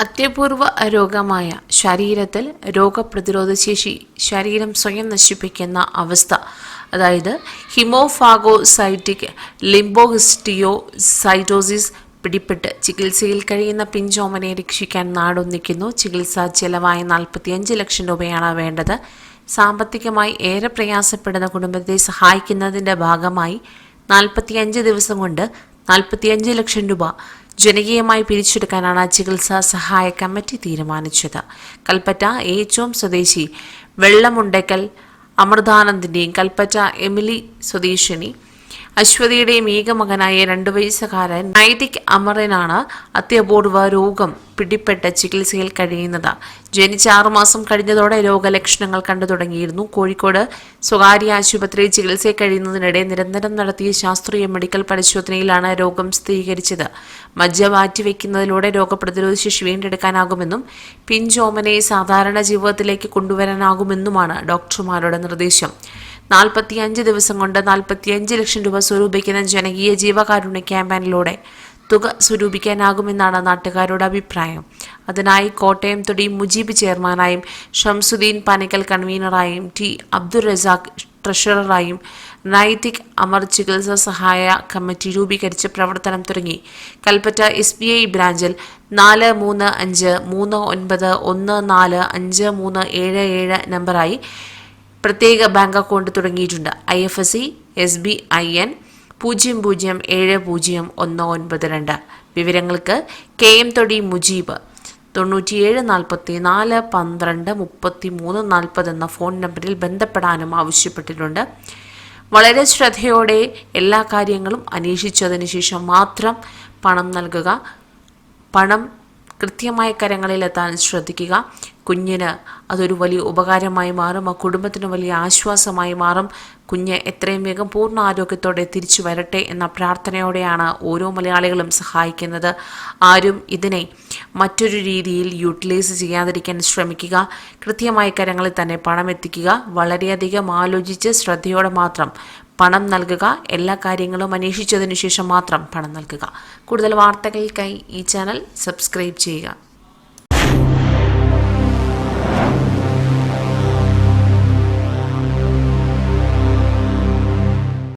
അത്യപൂർവ രോഗമായ ശരീരത്തിൽ രോഗപ്രതിരോധ ശേഷി ശരീരം സ്വയം നശിപ്പിക്കുന്ന അവസ്ഥ. അതായത് ഹിമോഫാഗോസൈറ്റിക് ലിംബോഹിസ്റ്റിയോ സൈറ്റോസിസ് പിടിപെട്ട് ചികിത്സയിൽ കഴിയുന്ന പിഞ്ചോമനെ രക്ഷിക്കാൻ നാടൊന്നിക്കുന്നു. ചികിത്സാ ചെലവായ നാൽപ്പത്തിയഞ്ച് ലക്ഷം രൂപയാണ് വേണ്ടത്. സാമ്പത്തികമായി ഏറെ പ്രയാസപ്പെടുന്ന കുടുംബത്തെ സഹായിക്കുന്നതിന്റെ ഭാഗമായി നാൽപ്പത്തിയഞ്ച് ദിവസം കൊണ്ട് നാൽപ്പത്തിയഞ്ച് ലക്ഷം രൂപ ജനകീയമായി പിരിച്ചെടുക്കാനാണ് ചികിത്സാ സഹായ കമ്മിറ്റി തീരുമാനിച്ചത്. കൽപ്പറ്റ ഏച്ചോം സ്വദേശി വെള്ളമുണ്ടക്കൽ അമൃതാനന്ദിന്റെയും കൽപ്പറ്റ എമിലി സ്വദേശിനി അശ്വതിയുടെയും ഏകമകനായ രണ്ടു വയസ്സുകാരൻ നൈതിക് അമറിനാണ് അത്യപൂർവ രോഗം പിടിപ്പെട്ട ചികിത്സയിൽ കഴിയുന്നത്. ജനിച്ച ആറുമാസം കഴിഞ്ഞതോടെ രോഗലക്ഷണങ്ങൾ കണ്ടു തുടങ്ങിയിരുന്നു. കോഴിക്കോട് സ്വകാര്യ ആശുപത്രിയിൽ ചികിത്സയിൽ കഴിയുന്നതിനിടെ നിരന്തരം നടത്തിയ ശാസ്ത്രീയ മെഡിക്കൽ പരിശോധനയിലാണ് രോഗം സ്ഥിരീകരിച്ചത്. മജ്ജ മാറ്റിവെക്കുന്നതിലൂടെ രോഗപ്രതിരോധ ശേഷി വീണ്ടെടുക്കാനാകുമെന്നും പിഞ്ചോമനെ സാധാരണ ജീവിതത്തിലേക്ക് കൊണ്ടുവരാനാകുമെന്നുമാണ് ഡോക്ടർമാരുടെ നിർദ്ദേശം. നാൽപ്പത്തിയഞ്ച് ദിവസം കൊണ്ട് നാൽപ്പത്തിയഞ്ച് ലക്ഷം രൂപ സ്വരൂപിക്കുന്ന ജനകീയ ജീവകാരുണ്യ ക്യാമ്പയിനിലൂടെ തുക സ്വരൂപിക്കാനാകുമെന്നാണ് നാട്ടുകാരുടെ അഭിപ്രായം. അതിനായി കോട്ടയം തൊടി മുജീബ് ചെയർമാനായും ഷംസുദ്ദീൻ പനിക്കൽ കൺവീനറായും ടി അബ്ദുൾ റസാഖ് ട്രഷററായും നൈതിക് അമർ ചികിത്സാ സഹായ കമ്മിറ്റി രൂപീകരിച്ച് പ്രവർത്തനം തുടങ്ങി. കൽപ്പറ്റ എസ് ബി ഐ ബ്രാഞ്ചിൽ നാല് മൂന്ന് അഞ്ച് മൂന്ന് ഒൻപത് ഒന്ന് നാല് അഞ്ച് മൂന്ന് ഏഴ് ഏഴ് നമ്പറായി പ്രത്യേക ബാങ്ക് അക്കൗണ്ട് തുടങ്ങിയിട്ടുണ്ട്. I F S C S B I N പൂജ്യം പൂജ്യം ഏഴ് പൂജ്യം ഒന്ന് ഒൻപത് രണ്ട്. വിവരങ്ങൾക്ക് കെ എം തൊടി മുജീബ് തൊണ്ണൂറ്റിയേഴ് നാൽപ്പത്തി നാല് പന്ത്രണ്ട് മുപ്പത്തി മൂന്ന് നാൽപ്പത് എന്ന ഫോൺ നമ്പറിൽ ബന്ധപ്പെടാനും ആവശ്യപ്പെട്ടിട്ടുണ്ട്. വളരെ ശ്രദ്ധയോടെ എല്ലാ കാര്യങ്ങളും അന്വേഷിച്ചതിന് ശേഷം മാത്രം പണം നൽകുക. പണം കൃത്യമായ കരങ്ങളിലെത്താൻ ശ്രദ്ധിക്കുക. കുഞ്ഞിന് അതൊരു വലിയ ഉപകാരമായി മാറും ആ കുടുംബത്തിന് വലിയ ആശ്വാസമായി മാറും. കുഞ്ഞ് എത്രയും വേഗം പൂർണ ആരോഗ്യത്തോടെ തിരിച്ചു വരട്ടെ എന്ന പ്രാർത്ഥനയോടെയാണ് ഓരോ മലയാളികളും സഹായിക്കുന്നത്. ആരും ഇതിനെ മറ്റൊരു രീതിയിൽ യൂട്ടിലൈസ് ചെയ്യാതിരിക്കാൻ ശ്രമിക്കുക. കൃത്യമായ കരങ്ങളിൽ തന്നെ പണം എത്തിക്കുക. വളരെയധികം ആലോചിച്ച് ശ്രദ്ധയോടെ മാത്രം പണം നൽകുക. എല്ലാ കാര്യങ്ങളും അന്വേഷിച്ചതിനു ശേഷം മാത്രം പണം നൽകുക. കൂടുതൽ വാർത്തകൾക്കായി ഈ ചാനൽ സബ്സ്ക്രൈബ് ചെയ്യുക.